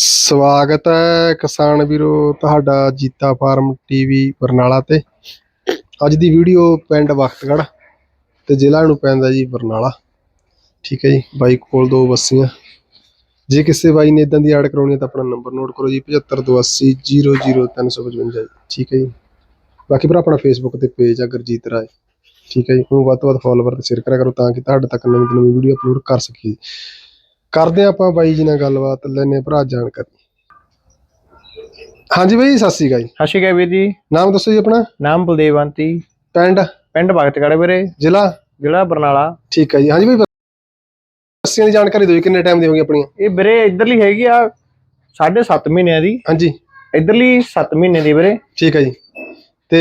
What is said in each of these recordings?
ਸਵਾਗਤ ਹੈ ਕਿਸਾਨ ਵੀਰੋ ਤੁਹਾਡਾ ਜੀਤਾ ਫਾਰਮ ਟੀਵੀ ਬਰਨਾਲਾ ਤੇ। ਅੱਜ ਦੀ ਵੀਡੀਓ ਪਿੰਡ ਵਖਤਗੜ ਤੇ ਜ਼ਿਲ੍ਹਾ ਨੂੰ ਪੈਂਦਾ ਜੀ ਬਰਨਾਲਾ। ਠੀਕ ਹੈ ਜੀ, ਬਾਈ ਕੋਲ ਦੋ ਬੱਸੀਆਂ। ਜੇ ਕਿਸੇ ਬਾਈ ਨੇ ਇਦਾਂ ਦੀ ਐਡ ਕਰਾਉਣੀ ਹੈ ਤਾਂ ਆਪਣਾ ਨੰਬਰ ਨੋਟ ਕਰੋ ਜੀ 7582800355 ਜੀ। ਠੀਕ ਹੈ ਜੀ। ਬਾਕੀ ਭਰਾ ਆਪਣਾ ਫੇਸਬੁੱਕ ਤੇ ਪੇਜ ਆ ਗੁਰਜੀਤ ਰਾਏ। ਠੀਕ ਹੈ ਜੀ, ਹੁਣ ਵੱਧ ਤੋਂ ਵੱਧ ਫੋਲੋਵਰ ਤੇ ਸ਼ੇਅਰ ਕਰਿਆ ਕਰੋ ਤਾਂ ਕਿ ਤੁਹਾਡੇ ਤੱਕ ਨਵੀਂ ਤੋਂ ਨਵੀਂ ਵੀਡੀਓ ਅਪਲੋਡ ਕਰ ਸਕੀਏ। ਕਰਦੇ ਆਪਾਂ ਬਾਈ ਜੀ ਨਾਲ ਗੱਲਬਾਤ ਲੈਨੇ ਭਰਾ ਜਾਣਕਾਰੀ। ਹਾਂਜੀ ਬਾਈ ਸਤਿ ਸ਼੍ਰੀ ਅਕਾਲ ਜੀ। ਸਤਿ ਸ਼੍ਰੀ ਅਕਾਲ ਵੀਰ ਜੀ। ਨਾਮ ਦੱਸੋ ਜੀ ਆਪਣਾ? ਨਾਮ ਬਲਦੇਵੰਤੀ ਪਿੰਡ? ਪਿੰਡ ਭਗਤਗੜ੍ਹ ਵੀਰੇ। ਜ਼ਿਲ੍ਹਾ? ਜ਼ਿਲ੍ਹਾ ਬਰਨਾਲਾ। ਠੀਕ ਹੈ ਜੀ। ਹਾਂਜੀ ਬਾਈ ਬੱਸੀਆਂ ਦੀ ਜਾਣਕਾਰੀ ਦਿਓ ਕਿੰਨੇ ਟਾਈਮ ਦੀ ਹੋਗੀ ਆਪਣੀਆਂ ਇਹ ਵੀਰੇ ਇਧਰਲੀ ਹੈਗੀ ਆ 7.5 ਮਹੀਨਿਆਂ ਦੀ। ਹਾਂਜੀ। ਇਧਰਲੀ 7 ਮਹੀਨੇ ਦੀ ਵੀਰੇ। ਠੀਕ ਹੈ ਜੀ। ਤੇ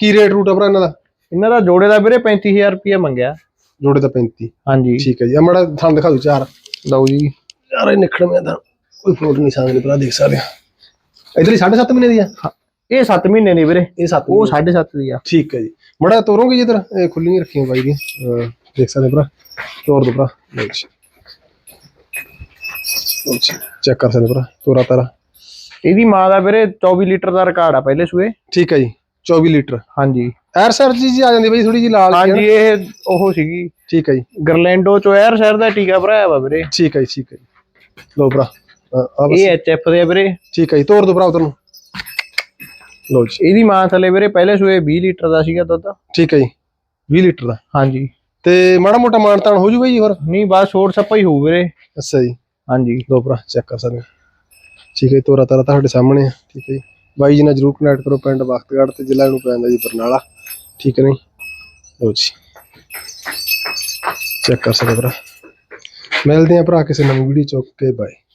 ਕੀ ਰੇਟ ਰੂਟ ਆ ਭਰਾ ਇਹਨਾਂ ਦਾ? ਇਹਨਾਂ ਦਾ ਜੋੜੇ ਦਾ ਵੀਰੇ 35000 ਰੁਪਇਆ ਮੰਗਿਆ। ਜੋੜੇ ਦਾ 35 ਹਾਂਜੀ। ਠੀਕ ਹੈ ਜੀ। ਆ ਮਾੜਾ ਥਾਂ ਦਿਖਾ ਦਿਓ ਚਾਰ। ਲਓ ਜੀ। ਯਾਰ ਇਹ ਨਿਕੜਵੇਂ ਤਾਂ ਕੋਈ ਫਲੋਟ ਨਹੀਂ ਸਾਹਮਣੇ ਭਰਾ ਦੇਖ ਸਕਦੇ ਆ। ਇਧਰਲੀ 7.5 ਮਹੀਨੇ ਦੀ ਆ? ਇਹ 7 ਮਹੀਨੇ ਦੀ ਵੀਰੇ। ਇਹ 7 ਉਹ 7.5 ਦੀ ਆ। ਠੀਕ ਹੈ ਜੀ। ਮੜਾ ਤੋਰੋਗੇ ਜੀ ਇਧਰ। ਇਹ ਖੁੱਲੀਆਂ ਰੱਖੀਆਂ ਬਾਈ ਦੀ ਦੇਖ ਸਕਦੇ ਭਰਾ। ਤੋਰ ਦੋ ਭਰਾ। ਲਓ ਜੀ। ਚੈੱਕ ਕਰ ਸਕਦੇ ਭਰਾ। ਤੋਰਾ ਤਾਰਾ। ਇਹਦੀ ਮਾਂ ਦਾ ਵੀਰੇ 24 ਲੀਟਰ ਦਾ ਰਿਕਾਰਡ ਆ ਪਹਿਲੇ ਸੂਏ। ਠੀਕ ਹੈ ਜੀ। 24 ਲੀਟਰ। ਹਾਂਜੀ। ਐਰ ਸਰ ਜੀ ਜੀ ਆ ਜਾਂਦੀ ਬਾਈ ਥੋੜੀ ਜੀ ਲਾਲ ਜਿਹੀ ਹਾਂਜੀ ਇਹ ਉਹ ਸੀਗੀ। ਠੀਕ ਹੈ ਜੀ। ਗਰਲੈਂਡੋ ਚੋਂ ਐਰ ਸ਼ਹਿਰ ਦਾ ਟੀਕਾ ਭਰਾਇਆ ਵਾ ਵੀਰੇ। ਠੀਕ ਹੈ ਜੀ ਠੀਕ ਹੈ ਜੀ। ਲਓ ਭਰਾ ਆ ਇਹ ਐਚਐਫ ਦੇ ਆ ਵੀਰੇ। ਠੀਕ ਹੈ ਜੀ ਤੋਰ ਦੋ ਭਰਾ ਉਧਰ ਨੂੰ। ਲਓ ਜੀ। ਇਹਦੀ ਮਾਂ ਥੱਲੇ ਵੀਰੇ ਪਹਿਲੇ ਸੂਏ 20 ਲੀਟਰ ਦਾ ਸੀਗਾ ਦੁੱਧ। ਠੀਕ ਹੈ ਜੀ 20 ਲੀਟਰ ਦਾ। ਹਾਂਜੀ। ਤੇ ਮਾੜਾ ਮੋਟਾ ਮਾਨਤਾਨ ਹੋ ਜੂਗਾ ਜੀ ਹੋਰ? ਨਹੀਂ ਬਸ ਛੋੜ ਸੱਪਾ ਹੀ ਹੋਊ ਵੀਰੇ। ਅੱਛਾ ਜੀ। ਹਾਂਜੀ। ਲਓ ਭਰਾ ਚੈੱਕ ਕਰ ਸਕਦੇ। ਠੀਕ ਹੈ ਤੋਰਾ ਤਾਰਾ ਤੁਹਾਡੇ ਸਾਹਮਣੇ ਆ। ਠੀਕ ਹੈ ਜੀ। ਬਾਈ ਜੀ ਨਾਲ ਜਰੂਰ ਕਨੈਕਟ ਕਰੋ ਪਿੰਡ ਬਖਤਗੜ੍ਹ ਤੇ ਜ਼ਿਲ੍ਹਾ ਨੂੰ ਪੈਂਦਾ ਜੀ ਬਰਨਾਲਾ। ਠੀਕ ਹੈ ਨਹੀਂ? ਲਓ ਜੀ। ਚੈੱਕ ਕਰ ਸਕਦੇ ਭਰਾ। ਮਿਲਦੇ ਆ ਭਰਾ ਕਿਸੇ ਨਵੀਂ ਵੀਡੀਓ ਚੁੱਕ ਕੇ। ਬਾਏ